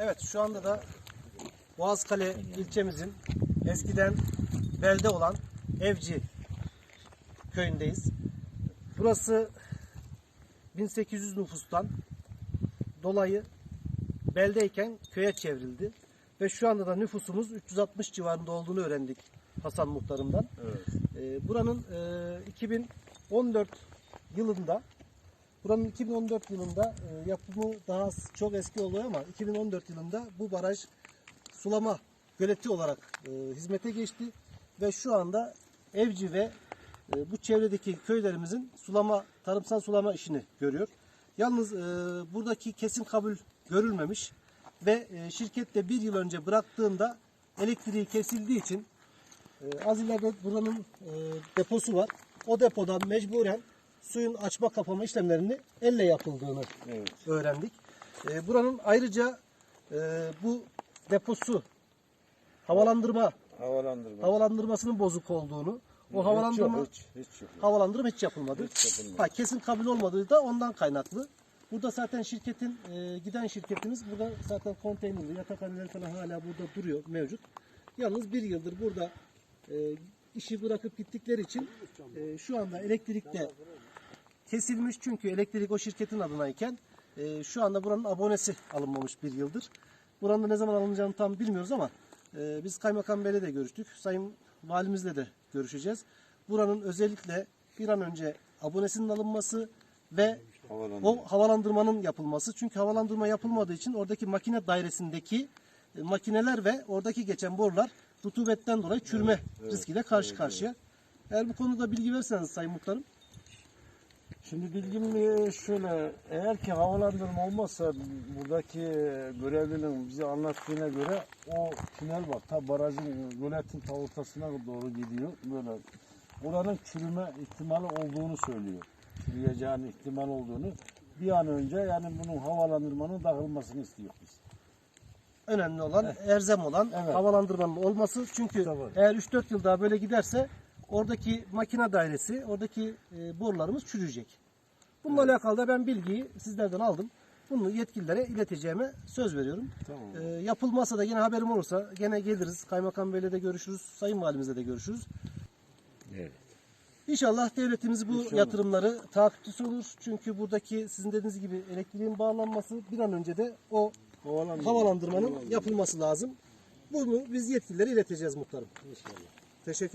Evet şu anda da Boğazkale ilçemizin eskiden belde olan Evci köyündeyiz. Burası 1800 nüfustan dolayı beldeyken köye çevrildi. Ve şu anda da nüfusumuz 360 civarında olduğunu öğrendik Hasan Muhtarım'dan. Ee, buranın e, 2014 yılında buranın 2014 yılında e, yapımı daha çok eski oluyor ama 2014 yılında bu baraj sulama göleti olarak e, hizmete geçti ve şu anda Evci ve e, bu çevredeki köylerimizin sulama tarımsal sulama işini görüyor. Yalnız buradaki kesin kabul görülmemiş ve e, şirket de bir yıl önce bıraktığında elektriği kesildiği için e, az ileride buranın deposu var. O depodan mecburen suyun açma kapama işlemlerini elle yapıldığını öğrendik. E, buranın ayrıca e, bu deposu havalandırma Havalandırma. havalandırmasının bozuk olduğunu, o havalandırma Hiç yok, hiç, hiç yok. havalandırma hiç yapılmadı. Hiç yapılmadı. Ha, kesin kabul olmadığı da ondan kaynaklı. Burada zaten şirketin e, giden şirketimiz burada zaten konteynerli yatakhaneler falan hala burada duruyor mevcut. Yalnız bir yıldır burada e, işi bırakıp gittikleri için e, şu anda elektrikte kesilmiş çünkü elektrik o şirketin adınayken e, şu anda buranın abonesi alınmamış bir yıldır. Buranın da ne zaman alınacağını tam bilmiyoruz ama e, biz Kaymakam Bey'le de görüştük. Sayın Valimizle de görüşeceğiz. Buranın özellikle bir an önce abonesinin alınması ve o havalandırmanın yapılması. Çünkü havalandırma yapılmadığı için oradaki makine dairesindeki e, makineler ve oradaki geçen borular rutubetten dolayı çürüme riskiyle karşı karşıya. Eğer bu konuda bilgi verseniz Sayın Muhtarım. Şimdi bilgim şöyle, eğer ki havalandırma olmazsa buradaki görevlinin bize anlattığına göre o tünel var. Ta barajın, göletin ta ortasına doğru gidiyor. Böyle oranın çürüme ihtimali olduğunu söylüyor. Çürüyeceğinin ihtimal olduğunu. Bir an önce yani bunun havalandırmanın dağılmasını istiyor biz. önemli olan erzem olan Evet. havalandırmanın olması. Çünkü Tabii. eğer 3-4 yıl daha böyle giderse oradaki makine dairesi, oradaki e, borularımız çürüyecek. Bununla alakalı da ben bilgiyi sizlerden aldım. Bunu yetkililere ileteceğime söz veriyorum. Tamam. E, yapılmazsa da yine haberim olursa gene geliriz. Kaymakam Bey'le de görüşürüz. Sayın Valimizle de görüşürüz. Evet. İnşallah devletimiz bu İnşallah. yatırımları takipçisi olur. Çünkü buradaki sizin dediğiniz gibi elektriğin bağlanması bir an önce de o Havalandırma. havalandırmanın yapılması lazım. Bunu biz yetkililere ileteceğiz muhtarım. İnşallah. Teşekkür